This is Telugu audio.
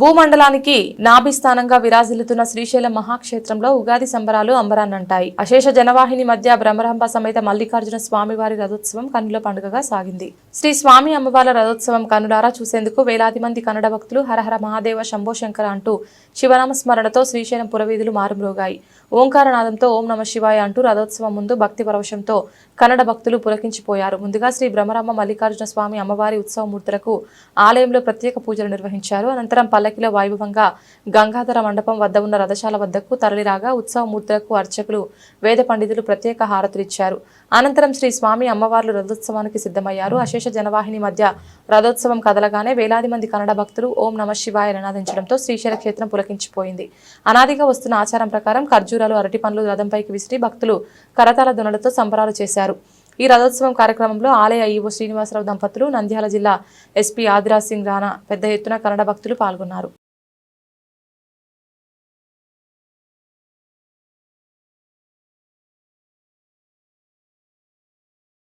భూమండలానికి నాభిస్థానంగా విరాజిల్లుతున్న శ్రీశైలం మహాక్షేత్రంలో ఉగాది సంబరాలు అంబరాన్నంటాయి. అశేష జనవాహిని మధ్య బ్రహ్మరంభ సమేత మల్లికార్జున స్వామివారి రథోత్సవం కన్నుల పండుగగా సాగింది. శ్రీ స్వామి అమ్మవార్ల రథోత్సవం కన్నులారా చూసేందుకు వేలాది మంది కన్నడ భక్తులు హరహర మహాదేవ శంభో శంకర అంటూ శివనామ స్మరణతో శ్రీశైలం పురవీధులు మారుమ్రోగాయి. ఓంకారనాదంతో ఓం నమ శివాయ అంటూ రథోత్సవం ముందు భక్తి పరవశంతో కన్నడ భక్తులు పులకించిపోయారు. ముందుగా శ్రీ బ్రహ్మరమ్మ మల్లికార్జున స్వామి అమ్మవారి ఉత్సవమూర్తులకు ఆలయంలో ప్రత్యేక పూజలు నిర్వహించారు. అనంతరం పల్లకిలో వైభవంగా గంగాధర మండపం వద్ద ఉన్న రథశాల వద్దకు తరలిరాగా ఉత్సవమూర్తులకు అర్చకులు వేద పండితులు ప్రత్యేక హారతులిచ్చారు. అనంతరం శ్రీ స్వామి అమ్మవార్లు రథోత్సవానికి సిద్ధమయ్యారు. అశేష జనవాహిని మధ్య రథోత్సవం కదలగానే వేలాది మంది కన్నడ భక్తులు ఓం నమ శివాయ నినాదించడంతో శ్రీశైల క్షేత్రం పులకించిపోయింది. అనాదిగా వస్తున్న ఆచారం ప్రకారం ఖర్జూరాలు అరటి పండ్లు రథంపైకి విసిరి భక్తులు కరతాల దునలతో సంబరాలు చేశారు. ఈ రథోత్సవం కార్యక్రమంలో ఆలయ ఈవో శ్రీనివాసరావు దంపతులు నంద్యాల జిల్లా ఎస్పీ ఆదిరాజ్ సింగ్ రాణా పెద్ద ఎత్తున కన్నడ భక్తులు పాల్గొన్నారు.